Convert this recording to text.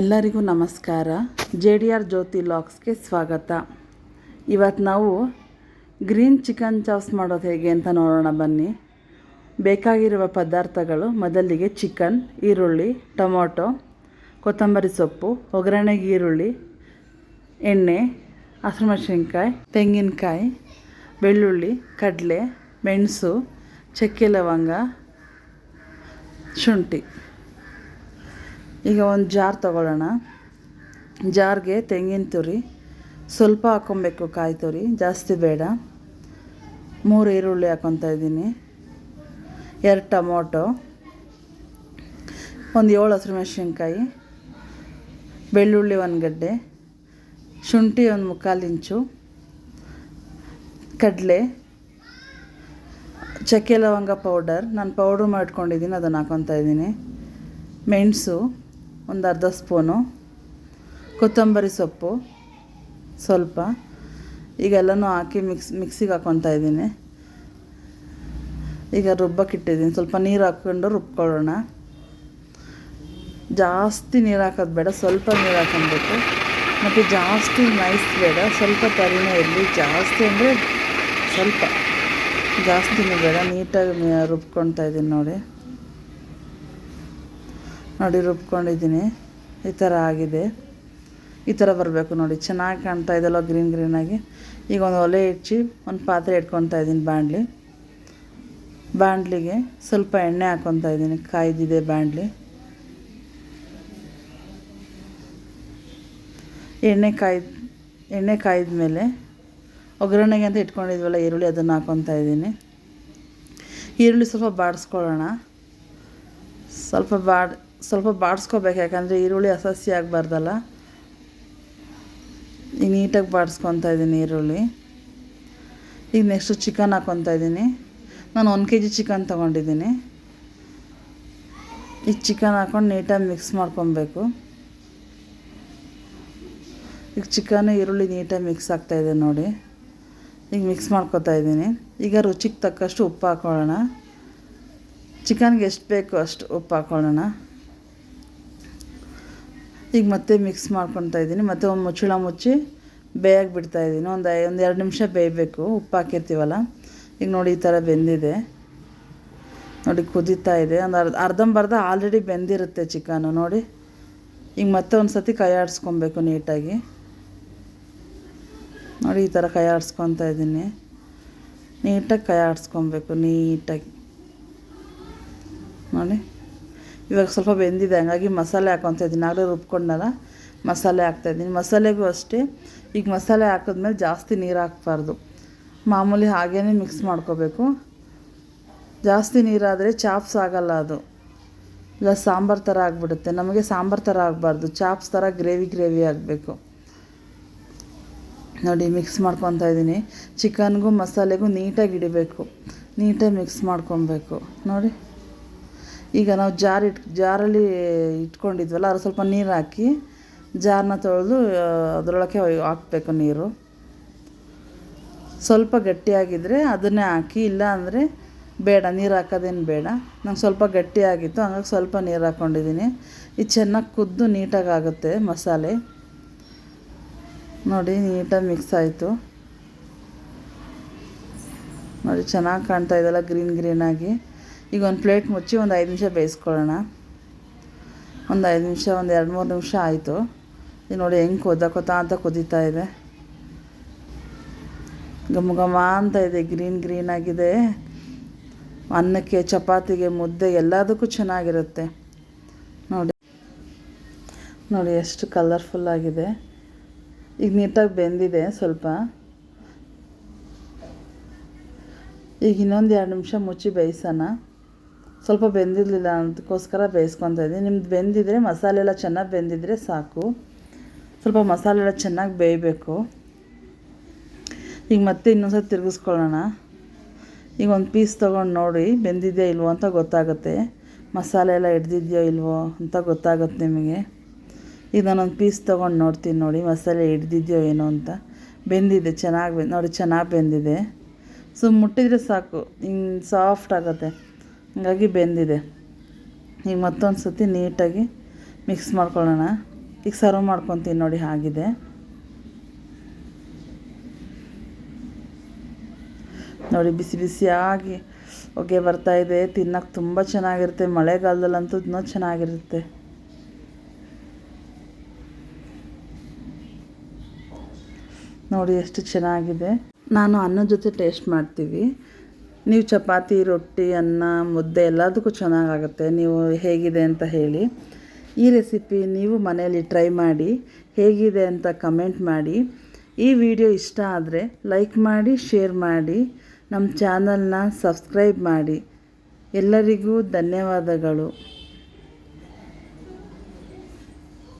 ಎಲ್ಲರಿಗೂ ನಮಸ್ಕಾರ. J D R ಜ್ಯೋತಿ ಲಾಕ್ಸ್ಗೆ ಸ್ವಾಗತ. ಇವತ್ತು ನಾವು ಗ್ರೀನ್ ಚಿಕನ್ ಚಾಪ್ಸ್ ಮಾಡೋದು ಹೇಗೆ ಅಂತ ನೋಡೋಣ ಬನ್ನಿ. ಬೇಕಾಗಿರುವ ಪದಾರ್ಥಗಳು ಮೊದಲಿಗೆ ಚಿಕನ್, ಈರುಳ್ಳಿ, ಟೊಮೊಟೊ, ಕೊತ್ತಂಬರಿ ಸೊಪ್ಪು ಒಗ್ಗರಣೆಗೆ ಈರುಳ್ಳಿ, ಎಣ್ಣೆ, ಹಸಿಮೆಣಸಿನ್ಕಾಯಿ, ತೆಂಗಿನಕಾಯಿ, ಬೆಳ್ಳುಳ್ಳಿ, ಕಡಲೆ, ಮೆಣಸು, ಚಕ್ಕೆ ಲವಂಗ, ಶುಂಠಿ. ಈಗ ಒಂದು ಜಾರ್ ತಗೊಳ್ಳೋಣ. ಜಾರ್ಗೆ ತೆಂಗಿನ ತುರಿ ಸ್ವಲ್ಪ ಹಾಕ್ಕೊಬೇಕು, ಕಾಯಿ ತುರಿ. ಜಾಸ್ತಿ ಬೇಡ. ಮೂರು ಈರುಳ್ಳಿ ಹಾಕ್ಕೊತಾ ಇದ್ದೀನಿ. ಎರಡು ಟೊಮೊಟೊ. ಒಂದು ಏಳು ಹಸಿರು ಮೆಣಸಿನ್ಕಾಯಿ. ಬೆಳ್ಳುಳ್ಳಿ ಒಂದು ಗಡ್ಡೆ. ಶುಂಠಿ ಒಂದು ಮುಕ್ಕಾಲು ಇಂಚು. ಕಡಲೆ. ಚಕ್ಕೆ ಲವಂಗ ಪೌಡರ್. ನಾನು ಪೌಡ್ರ್ ಮಾಡ್ಕೊಂಡಿದ್ದೀನಿ, ಅದನ್ನು ಹಾಕ್ಕೊತಾ ಇದ್ದೀನಿ. ಮೆಣಸು. ಒಂದು ಅರ್ಧ ಸ್ಪೂನು. ಕೊತ್ತಂಬರಿ ಸೊಪ್ಪು. ಸ್ವಲ್ಪ. ಈಗೆಲ್ಲನೂ ಹಾಕಿ ಮಿಕ್ಸ್, ಮಿಕ್ಸಿಗೆ ಹಾಕ್ಕೊತಾ ಇದ್ದೀನಿ. ಈಗ ರುಬ್ಬಕ್ಕಿಟ್ಟಿದ್ದೀನಿ ಸ್ವಲ್ಪ ನೀರು ಹಾಕ್ಕೊಂಡು ರುಬ್ಕೊಳ್ಳೋಣ. ಜಾಸ್ತಿ ನೀರು ಹಾಕೋದು ಬೇಡ, ಸ್ವಲ್ಪ ನೀರು ಹಾಕೊಬೇಕು ಮತ್ತು ಜಾಸ್ತಿ ನೈಸ್ ಬೇಡ, ಸ್ವಲ್ಪ ತರಿನೇ ಇರಲಿ. ಜಾಸ್ತಿ ಅಂದರೆ ಸ್ವಲ್ಪ. ಜಾಸ್ತಿನೂ ಬೇಡ, ನೀಟಾಗಿ ರುಬ್ಕೊಳ್ತಾ ಇದ್ದೀನಿ ನೋಡಿ. ನೋಡಿ ರುಬ್ಕೊಂಡಿದ್ದೀನಿ. ಈ ಥರ ಆಗಿದೆ. ಈ ಥರ ಬರಬೇಕು ನೋಡಿ. ಚೆನ್ನಾಗಿ ಕಾಣ್ತಾ ಇದೆಲ್ಲ ಗ್ರೀನ್ ಗ್ರೀನಾಗಿ ಈಗ ಒಂದು ಒಲೆ ಇಚ್ಚಿ ಒಂದು ಪಾತ್ರೆ ಇಟ್ಕೊತಾ ಇದ್ದೀನಿ ಬಾಣಲಿ ಬಾಣಲಿಗೆ ಸ್ವಲ್ಪ ಎಣ್ಣೆ ಹಾಕ್ಕೊತಾ ಇದ್ದೀನಿ. ಕಾಯ್ದಿದೆ ಬಾಣಲಿ ಎಣ್ಣೆ ಕಾಯ್ದು, ಎಣ್ಣೆ ಕಾಯ್ದ ಮೇಲೆ ಒಗ್ಗರಣೆಗೆ ಅಂತ ಇಟ್ಕೊಂಡಿದ್ವಲ್ಲ ಈರುಳ್ಳಿ ಅದನ್ನು ಹಾಕ್ಕೊತಾ ಇದ್ದೀನಿ. ಈರುಳ್ಳಿ ಸ್ವಲ್ಪ ಬಾಡಿಸ್ಕೊಳ್ಳೋಣ. ಸ್ವಲ್ಪ ಬಾಡ್ ಸ್ವಲ್ಪ ಬಾಡಿಸ್ಕೋಬೇಕು, ಯಾಕಂದರೆ ಈರುಳ್ಳಿ ಅಸಸ್ಸಿ ಆಗಬಾರ್ದಲ್ಲ? ಈಗ ನೀಟಾಗಿ ಬಾಡಿಸ್ಕೊತಾ ಇದ್ದೀನಿ ಈರುಳ್ಳಿ. ಈಗ ನೆಕ್ಸ್ಟು ಚಿಕನ್ ಹಾಕ್ಕೊತಾ ಇದ್ದೀನಿ. ನಾನು ಒಂದು ಕೆ ಜಿ ಚಿಕನ್ ತೊಗೊಂಡಿದ್ದೀನಿ. ಈಗ ಚಿಕನ್ ಹಾಕ್ಕೊಂಡು ನೀಟಾಗಿ ಮಿಕ್ಸ್ ಮಾಡ್ಕೊಬೇಕು. ಈಗ ಚಿಕನ್ ಈರುಳ್ಳಿ ನೀಟಾಗಿ ಮಿಕ್ಸ್ ಆಗ್ತಾಯಿದೆ ನೋಡಿ. ಈಗ ಮಿಕ್ಸ್ ಮಾಡ್ಕೊತಾ ಇದ್ದೀನಿ. ಈಗ ರುಚಿಗೆ ತಕ್ಕಷ್ಟು ಉಪ್ಪು ಹಾಕ್ಕೊಳ್ಳೋಣ ಚಿಕನ್ಗೆ ಎಷ್ಟು ಬೇಕು ಅಷ್ಟು ಉಪ್ಪು ಹಾಕ್ಕೊಳ್ಳೋಣ ಈಗ ಮತ್ತೆ ಮಿಕ್ಸ್ ಮಾಡ್ಕೊತಾ ಇದ್ದೀನಿ. ಮತ್ತೆ ಒಂದು ಮುಚ್ಚಳ ಮುಚ್ಚಿ ಬೇಯಕ್ಕೆ ಬಿಡ್ತಾಯಿದ್ದೀನಿ ಒಂದು ಐ, ಒಂದು ಎರಡು ನಿಮಿಷ ಬೇಯಬೇಕು. ಉಪ್ಪು ಹಾಕಿರ್ತೀವಲ್ಲ? ಈಗ ನೋಡಿ ಈ ಥರ ಬೆಂದಿದೆ. ನೋಡಿ ಕುದೀತಾ ಇದೆ. ಒಂದು ಅರ್ಧ, ಅರ್ಧಂಬರ್ಧ ಆಲ್ರೆಡಿ ಬೆಂದಿರುತ್ತೆ ಚಿಕನು. ನೋಡಿ. ಈಗ ಮತ್ತೆ ಒಂದು ಸತಿ ಕೈ ಆಡಿಸ್ಕೊಬೇಕು ನೀಟಾಗಿ. ನೋಡಿ ಈ ಥರ ಕೈ ಆಡಿಸ್ಕೊತಾ ಇದ್ದೀನಿ. ನೀಟಾಗಿ ಕೈ ಆಡಿಸ್ಕೊಬೇಕು ನೀಟಾಗಿ. ನೋಡಿ. ಇವಾಗ ಸ್ವಲ್ಪ ಬೆಂದಿದೆ, ಹಂಗಾಗಿ ಮಸಾಲೆ ಹಾಕೊತ ಇದ್ದೀನಿ. ಆಗಲೇ ರುಬ್ಕೊಂಡಲ್ಲ, ಮಸಾಲೆ ಹಾಕ್ತಾಯಿದ್ದೀನಿ ಮಸಾಲೆಗೂ ಅಷ್ಟೇ, ಈಗ ಮಸಾಲೆ ಹಾಕಿದ್ಮೇಲೆ ಜಾಸ್ತಿ ನೀರು ಹಾಕ್ಬಾರ್ದು. ಮಾಮೂಲಿ ಹಾಗೇ ಮಿಕ್ಸ್ ಮಾಡ್ಕೋಬೇಕು. ಜಾಸ್ತಿ ನೀರಾದರೆ ಚಾಪ್ಸ್ ಆಗಲ್ಲ ಅದು. ಇಲ್ಲ, ಸಾಂಬಾರು ಥರ ಆಗಿಬಿಡುತ್ತೆ. ನಮಗೆ ಸಾಂಬಾರು ಥರ ಆಗಬಾರ್ದು. ಚಾಪ್ಸ್ ಥರ ಗ್ರೇವಿ ಗ್ರೇವಿ ಆಗಬೇಕು. ನೋಡಿ ಮಿಕ್ಸ್ ಮಾಡ್ಕೊತಾ ಇದ್ದೀನಿ. ಚಿಕನ್ಗೂ ಮಸಾಲೆಗೂ ನೀಟಾಗಿ ಇಡಬೇಕು. ನೀಟಾಗಿ ಮಿಕ್ಸ್ ಮಾಡ್ಕೊಬೇಕು. ನೋಡಿ. ಈಗ ನಾವು ಜಾರ್ ಇಟ್, ಜಾರಲ್ಲಿ ಇಟ್ಕೊಂಡಿದ್ವಲ್ಲ ಅದ್ರ ಸ್ವಲ್ಪ ನೀರು ಹಾಕಿ ಜಾರನ್ನ ತೊಳೆದು ಅದರೊಳಗೆ ಹಾಕಬೇಕು ನೀರು. ಸ್ವಲ್ಪ ಗಟ್ಟಿಯಾಗಿದ್ದರೆ ಅದನ್ನೇ ಹಾಕಿ, ಇಲ್ಲ ಅಂದರೆ ಬೇಡ, ನೀರು ಹಾಕೋದೇನು ಬೇಡ. ನಂಗೆ ಸ್ವಲ್ಪ ಗಟ್ಟಿಯಾಗಿತ್ತು, ಹಂಗಾಗಿ ಸ್ವಲ್ಪ ನೀರು ಹಾಕ್ಕೊಂಡಿದ್ದೀನಿ ಇದು ಚೆನ್ನಾಗಿ ಕುದ್ದು ನೀಟಾಗಿ ಆಗುತ್ತೆ ಮಸಾಲೆ. ನೋಡಿ, ನೀಟಾಗಿ ಮಿಕ್ಸ್ ಆಯಿತು. ನೋಡಿ, ಚೆನ್ನಾಗಿ ಕಾಣ್ತಾ ಇದೆಲ್ಲ ಗ್ರೀನ್ ಗ್ರೀನಾಗಿ ಈಗ ಒಂದು ಪ್ಲೇಟ್ ಮುಚ್ಚಿ ಒಂದು ಐದು ನಿಮಿಷ ಬೇಯಿಸ್ಕೊಳ್ಳೋಣ. ಒಂದು ಐದು ನಿಮಿಷ, ಒಂದು ಎರಡು ಮೂರು ನಿಮಿಷ ಆಯಿತು. ಈಗ ನೋಡಿ ಹೆಂಗೆ ಕೊದ ಕೊತ ಅಂತ ಕುದೀತಾ ಇದೆ. ಘಮ ಘಮ ಅಂತ ಇದೆ, ಗ್ರೀನ್ ಗ್ರೀನ್ ಆಗಿದೆ. ಅನ್ನಕ್ಕೆ, ಚಪಾತಿಗೆ, ಮುದ್ದೆ ಎಲ್ಲದಕ್ಕೂ ಚೆನ್ನಾಗಿರುತ್ತೆ. ನೋಡಿ. ನೋಡಿ ಎಷ್ಟು ಕಲರ್ಫುಲ್ ಆಗಿದೆ. ಈಗ ನೀಟಾಗಿ ಬೆಂದಿದೆ ಸ್ವಲ್ಪ. ಈಗ ಇನ್ನೊಂದು ಎರಡು ನಿಮಿಷ ಮುಚ್ಚಿ ಬೇಯಿಸೋಣ. ಸ್ವಲ್ಪ ಬೆಂದಿರಲಿಲ್ಲ ಅದಕ್ಕೋಸ್ಕರ ಬೇಯಿಸ್ಕೊತಾ ಇದ್ದೀನಿ. ನಿಮ್ದು ಬೆಂದಿದ್ರೆ ಮಸಾಲೆ ಎಲ್ಲ ಚೆನ್ನಾಗಿ ಬೆಂದಿದ್ರೆ ಸಾಕು. ಸ್ವಲ್ಪ ಮಸಾಲೆ ಎಲ್ಲ ಚೆನ್ನಾಗಿ ಬೇಯಬೇಕು. ಈಗ ಮತ್ತೆ ಇನ್ನೊಂದು ತಿರುಗಿಸ್ಕೊಳ್ಳೋಣ. ಈಗ ಒಂದು ಪೀಸ್ ತೊಗೊಂಡು ನೋಡಿ ಬೆಂದಿದೆಯೋ ಇಲ್ವೋ ಅಂತ ಗೊತ್ತಾಗುತ್ತೆ. ಮಸಾಲೆ ಎಲ್ಲ ಹಿಡ್ದಿದೆಯೋ ಇಲ್ವೋ ಅಂತ ಗೊತ್ತಾಗುತ್ತೆ ನಿಮಗೆ. ಈಗ ನಾನೊಂದು ಪೀಸ್ ತೊಗೊಂಡು ನೋಡ್ತೀನಿ ನೋಡಿ ಮಸಾಲೆ ಹಿಡ್ದಿದೆಯೋ ಏನೋ ಅಂತ. ಬೆಂದಿದೆ, ಚೆನ್ನಾಗಿ ನೋಡಿ ಚೆನ್ನಾಗಿ ಬೆಂದಿದೆ. ಸೊ ಮುಟ್ಟಿದರೆ ಸಾಕು, ಹಿಂಗೆ ಸಾಫ್ಟ್ ಆಗುತ್ತೆ. ಹಾಗಾಗಿ ಬೆಂದಿದೆ. ಈಗ ಮತ್ತೊಂದು ಸತಿ ನೀಟಾಗಿ ಮಿಕ್ಸ್ ಮಾಡ್ಕೊಳ್ಳೋಣ. ಈಗ ಸರ್ವ್ ಮಾಡ್ಕೊತೀನಿ ನೋಡಿ ಆಗಿದೆ. ನೋಡಿ ಬಿಸಿ ಬಿಸಿಯಾಗಿ ಹೊಗೆ ಇದೆ. ತಿನ್ನಕ್ಕೆ ತುಂಬ ಚೆನ್ನಾಗಿರುತ್ತೆ. ಮಳೆಗಾಲದಲ್ಲಂತೂ ಇನ್ನೂ ಚೆನ್ನಾಗಿರುತ್ತೆ. ನೋಡಿ ಎಷ್ಟು ಚೆನ್ನಾಗಿದೆ. ನಾನು ಅನ್ನದ ಜೊತೆ ಟೇಸ್ಟ್ ಮಾಡ್ತೀವಿ. ನೀವು ಚಪಾತಿ, ರೊಟ್ಟಿ, ಅನ್ನ, ಮುದ್ದೆ ಎಲ್ಲದಕ್ಕೂ ಚೆನ್ನಾಗಾಗುತ್ತೆ. ನೀವು ಹೇಗಿದೆ ಅಂತ ಹೇಳಿ. ಈ ರೆಸಿಪಿ ನೀವು ಮನೆಯಲ್ಲಿ ಟ್ರೈ ಮಾಡಿ, ಹೇಗಿದೆ ಅಂತ ಕಮೆಂಟ್ ಮಾಡಿ. ಈ ವಿಡಿಯೋ ಇಷ್ಟ ಆದರೆ ಲೈಕ್ ಮಾಡಿ, ಶೇರ್ ಮಾಡಿ. ನಮ್ಮ ಚಾನಲ್ನ ಸಬ್ಸ್ಕ್ರೈಬ್ ಮಾಡಿ. ಎಲ್ಲರಿಗೂ ಧನ್ಯವಾದಗಳು.